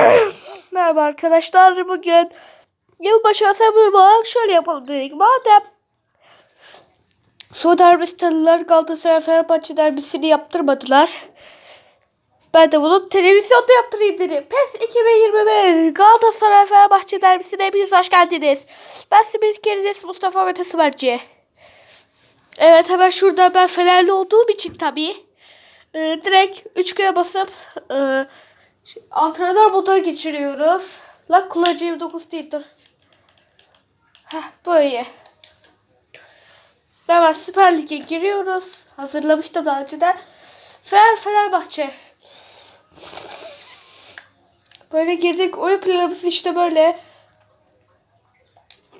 Merhaba arkadaşlar. Bugün yılbaşı özel olarak şöyle yapalım dedik. Madem Suudi Arabistanlılar Galatasaray Fenerbahçe derbisini yaptırmadılar. Ben de bunu televizyonda yaptırayım dedim. PES 2021 Galatasaray Fenerbahçe derbisine hepiniz hoş geldiniz. Ben spikeriniz Mustafa Mete Sıvarcı. Evet hemen şurada ben Fenerli olduğum için tabii. e, direkt üçgene basıp e, antrenör moduna geçiriyoruz. La kullanıcı 29 değil dur. Heh böyle. Hemen Süper Lig'e giriyoruz. Hazırlamıştım daha önceden. Fener Fenerbahçe. Böyle girdik. Oyun planımız işte böyle.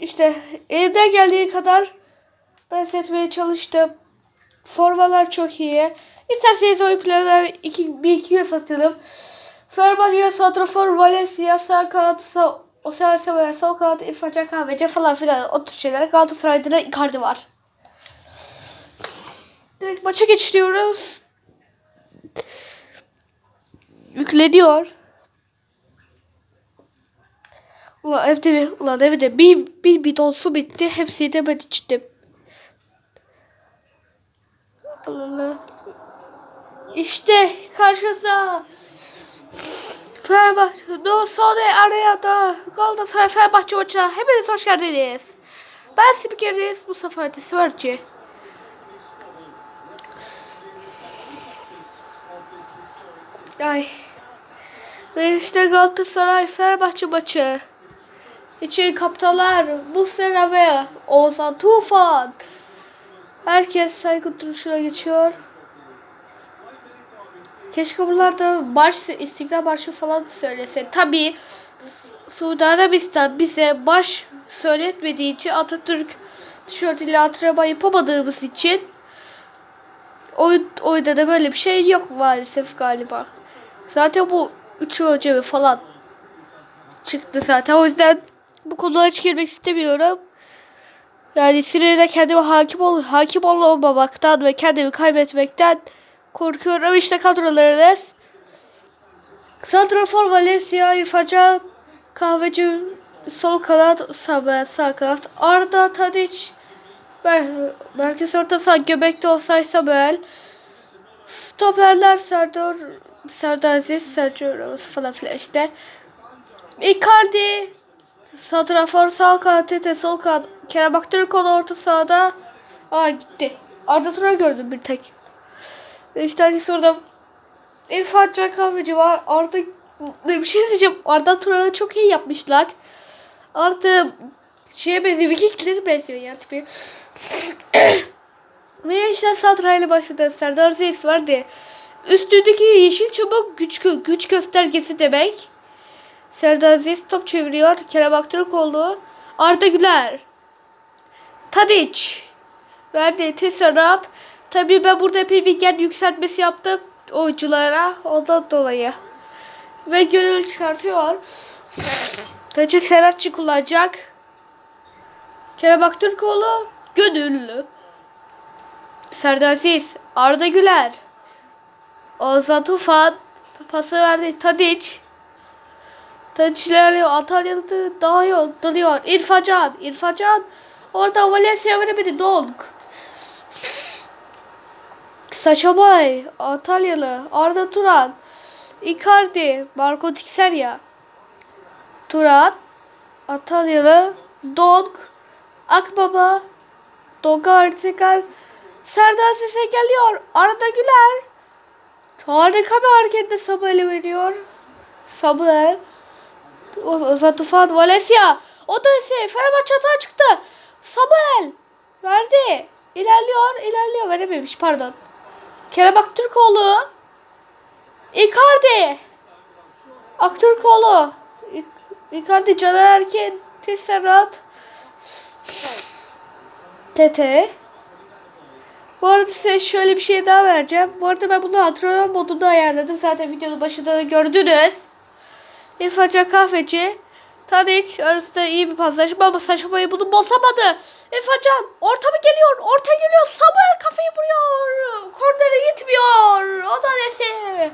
İşte elimden geldiği kadar benzetmeye çalıştım. Formalar çok iyi. İsterseniz oyun planına iki, bir iki göz atalım. Fenerbahçe, Santrafor, Valencia, sağ kanat, sağ, Osimhen, Semer, sol kanat, İrfan Can Kahveci falan filan o tür şeyler. Galatasaray'da da Icardi var. Direkt maça geçiriyoruz. Yükleniyor. Ulan evde bir, ulan evde bir, bir bidon su bitti. Hepsini de ben içtim. Allah Allah. İşte karşınızda Fenerbahçe, Doğu Saudi Area'da Galatasaray Fenerbahçe maçına hepiniz hoş geldiniz. Ben spikeriniz Mustafa Ötesi Varcı. Ay. Ve işte Galatasaray Fenerbahçe maçı. İçin kaptanlar Muslera ve Oğuzhan Tufan. Herkes saygı duruşuna geçiyor. Keşke buralarda baş İstiklal Marşı falan söylese. Tabii Suudi Arabistan bize baş söyletmediği için Atatürk tişörtüyle antrenman yapamadığımız için o oyunda da böyle bir şey yok maalesef galiba. Zaten bu 3 yıl önce falan çıktı zaten. O yüzden bu konuya hiç girmek istemiyorum. Yani sinirine kendime hakim ol hakim olamamaktan ve kendimi kaybetmekten korkuyorum. İşte kadrolarınız. Santrafor Valencia, İrfan Can, Kahveci, sol kanat, Samet, sağ kanat, Arda, Tadic, Mer Merkez orta saha, Göbek'te olsay Samuel, Stoperler Serdar, Serdar Aziz, Sergio Ramos falan filan işte. Icardi, Santrafor sağ kanat, Tete sol kanat, Kerem Aktürkoğlu orta sahada. Aa gitti. Arda Turan gördüm bir tek. İşte hani sonra İrfan Can Kahveci var. Arda bir şey diyeceğim. Arda Turan'ı çok iyi yapmışlar. Arda şeye benziyor. Viking'lere benziyor ya tipi. Ve işte Sadra'yla başladı. Serdar Aziz vardı. Üstündeki yeşil çubuk güç, güç göstergesi demek. Serdar Aziz top çeviriyor. Kerem Aktürkoğlu. Arda Güler. Tadic. Verdi. Tesserat. Tabii ben burada epey bir gen yükseltmesi yaptım oyunculara. Ondan dolayı. Ve gönül çıkartıyor. Tacı Serhatçı kullanacak. Kerem Aktürkoğlu. Gönüllü. Serdar Aziz. Arda Güler. Ozan Tufan. Pası verdi. Tadic. Tadic ilerliyor. Antalyalı dalıyor. İrfan Can. İrfan Can. Orada Valencia veremedi. Donk. Saşa Antalyalı, Arda Turan, Icardi, Marco Tixeria, Turan, Antalyalı, Donk, Akbaba, Donka Artikal, Serdar Sese geliyor, Arda Güler, harika bir hareketle Samuel'e veriyor, Samuel, Ozan Tufan, Valencia, o da ise Fenerbahçe hata çıktı, Samuel, verdi, ilerliyor, ilerliyor, verememiş pardon. Kerem Aktürkoğlu. Icardi. Aktürkoğlu. Icardi Caner Erken. Tesserat. Tete. Bu arada size şöyle bir şey daha vereceğim. Bu arada ben bunu antrenör modunda ayarladım. Zaten videonun başında da gördünüz. İrfan Can Kahveci. Tadic arasında iyi bir paslaşma ama Saşamayı bunu bozamadı. İrfan Can orta mı geliyor? Orta geliyor. Samuel kafayı vuruyor. Kornere gitmiyor. O da nesi?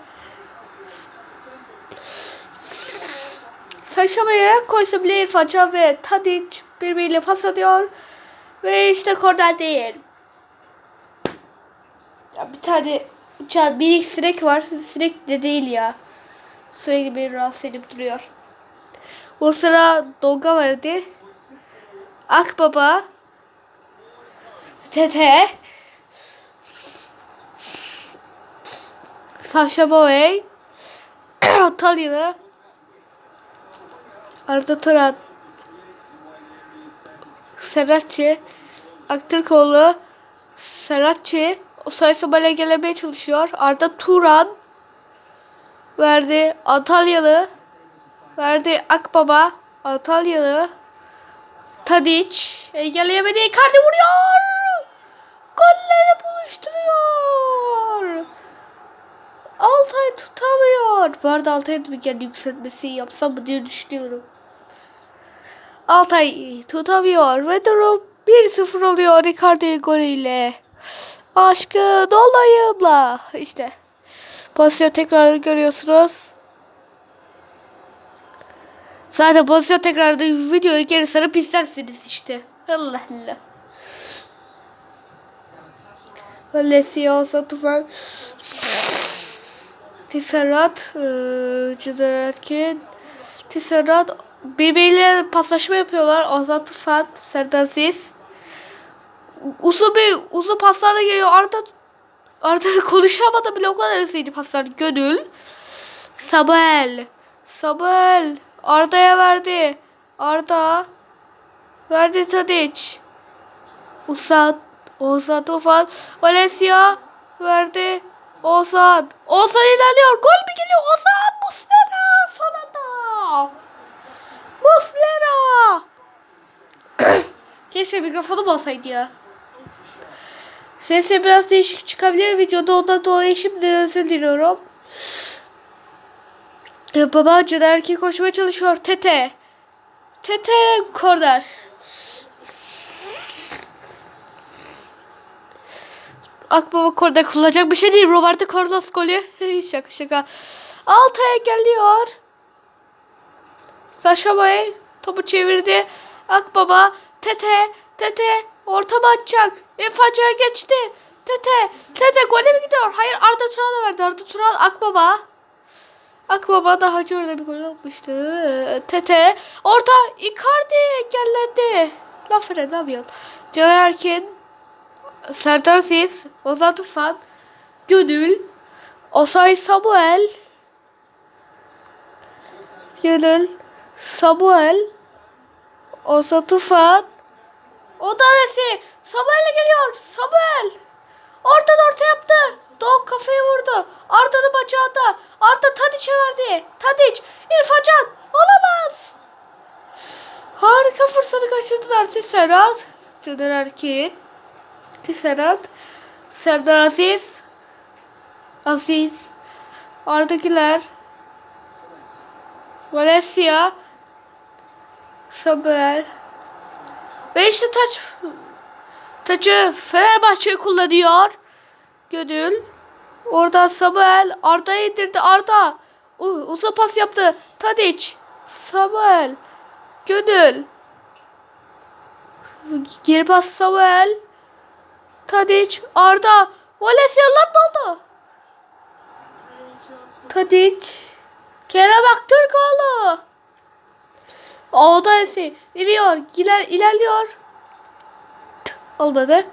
Saşamaya koysa bile İrfan Can ve Tadic birbiriyle pas atıyor. Ve işte korner değil. Ya bir tane bir sinek var. Sinek de değil ya. Sürekli beni rahatsız edip duruyor. O sıra Donga vardı. Akbaba. Tete. Sasha Boy. Talyalı. Arda Turan. Serhatçı. Aktürkoğlu. Serhatçı. O sayısı bale gelemeye çalışıyor. Arda Turan. Verdi Antalyalı. Verdi Akbaba. Antalyalı. Tadic. Engelleyemedi. Icardi vuruyor. Golleri buluşturuyor. Altay tutamıyor. Bu arada Altay'ın bir kendi yükseltmesi yapsam mı diye düşünüyorum. Altay tutamıyor ve durum 1-0 oluyor Icardi golüyle. Aşkı dolayımla. İşte. Pozisyon tekrar görüyorsunuz. Zaten pozisyon tekrarda videoyu geri sarıp izlersiniz işte. Allah Allah. Alessio Satufan Tisserat Cıdırarken Tisserat birbiriyle paslaşma yapıyorlar. Ozan Tufan, Serdar Aziz. Uzun bir uzun paslarla geliyor. Arda Arda konuşamadı bile o kadar hızlıydı paslar. Gönül. Sabel. Sabel. Arda'ya verdi. Arda. Verdi Tadic. Usat. Ozan Tufan. Valencia. Verdi. Ozan. Ozan ilerliyor. Gol mü geliyor? Ozan. Muslera. Son anda. Muslera. Keşke mikrofonum olsaydı ya. Sesi biraz değişik çıkabilir videoda ondan dolayı şimdi özür diliyorum. Baba erkek koşmaya çalışıyor. Tete. Tete korner. Akbaba korner kullanacak bir şey değil. Roberto Carlos golü. şaka şaka. Altaya geliyor. Saşa Boy topu çevirdi. Akbaba Tete Tete orta mı atacak? İrfancı'ya geçti. Tete Tete gole mi gidiyor? Hayır Arda Turan'a verdi. Arda Turan Akbaba. Akbaba daha önce orada bir gol atmıştı. Tete orta Icardi engellendi. Laf yapıyorsun? Caner Erkin Serdar Aziz Ozan Tufan Gönül Osay Samuel Gönül Samuel Ozan Tufan O da nesi? Samuel'e geliyor. Samuel. Ortadan orta yaptı. Doğu kafayı vurdu. Arda'nın bacağında. Arda Tadic'e verdi. Tadic. İrfan Can. Olamaz. Harika fırsatı kaçırdılar. Tisserat. Caner Erkin. Tisserat. Serdar Aziz. Aziz. Arda Güler. Valencia. Samuel. Ve işte taç taçı Fenerbahçe kullanıyor. Gönül. Orada Samuel Arda'ya indirdi. Arda. Uzun pas yaptı. Tadic. Samuel. Gönül. Geri pas Samuel. Tadic. Arda. Valencia lan ne oldu? Tadic. Kerem Aktürkoğlu. Odayası iniyor. Giler, ilerliyor. Olmadı.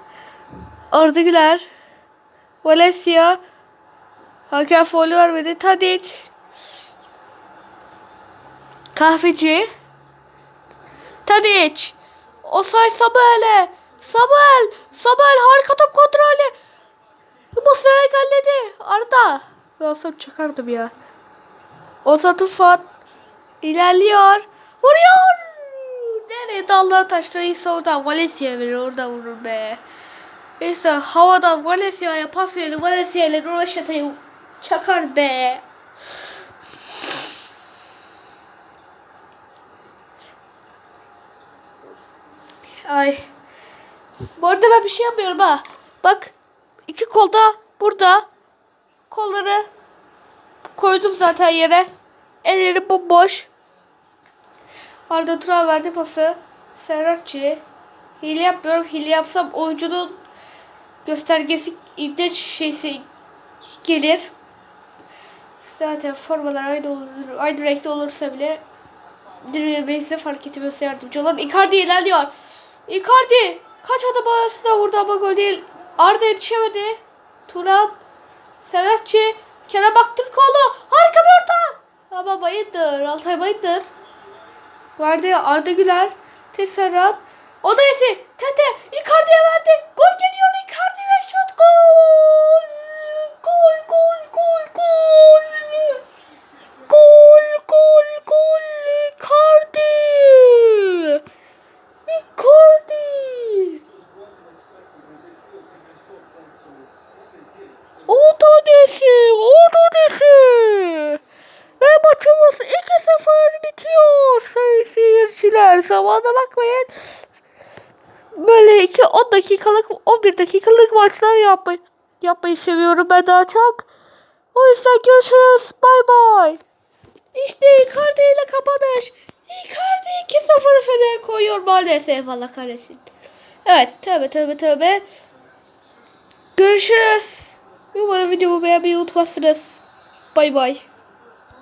Orada Güler. Valencia. Hakem faulü vermedi. Tadic. Kahveci. Tadic. Osay Samuel'e. Samuel. Samuel harika top kontrolü. Muslera galledi. Arda. Ben olsam çakardım ya. Ozan Tufan. ilerliyor. Vuruyor. Nereye dallara taşları orada Valencia verir orada vurur be. Neyse havadan Valencia'ya pas verir. Valencia ile Rovaşata'yı çakar be. Ay. Bu arada ben bir şey yapmıyorum ha. Bak iki kolda burada kolları koydum zaten yere. Elleri bomboş. Arda Turan verdi pası. Serhatçı. Hile yapmıyorum. Hile yapsam oyuncunun göstergesi ibne şeysi gelir. Zaten formalar aynı olur, aynı renkte olursa bile Dirbeys'e fark etmesi yardımcı olur. Icardi ilerliyor. Icardi kaç adam arasında vurdu ama gol değil. Arda yetişemedi. Turan Serhatçı Kerem Aktürkoğlu harika bir orta. Ama Bayındır. Altay Bayındır. Verdi Arda Güler. Tek Serhat. O da yesi. Tete. Icardi'ye verdi. Gol geliyor. Icardi ve şut. Gol. Gol gol gol gol. Gol gol gol. Icardi. Icardi. O da nesi? O da nesi? Ve maçımız 2-0 bitiyor sayın seyirciler. Zamana bakmayın. Böyle 2 10 dakikalık 11 dakikalık maçlar yapmayı yapmayı seviyorum ben daha çok. O yüzden görüşürüz. Bay bay. İşte Icardi ile kapanış. Icardi 2-0 Fener koyuyor maalesef Allah kahretsin. Evet tövbe tövbe tövbe. Görüşürüz. Umarım videomu beğenmeyi unutmazsınız. Bay bay.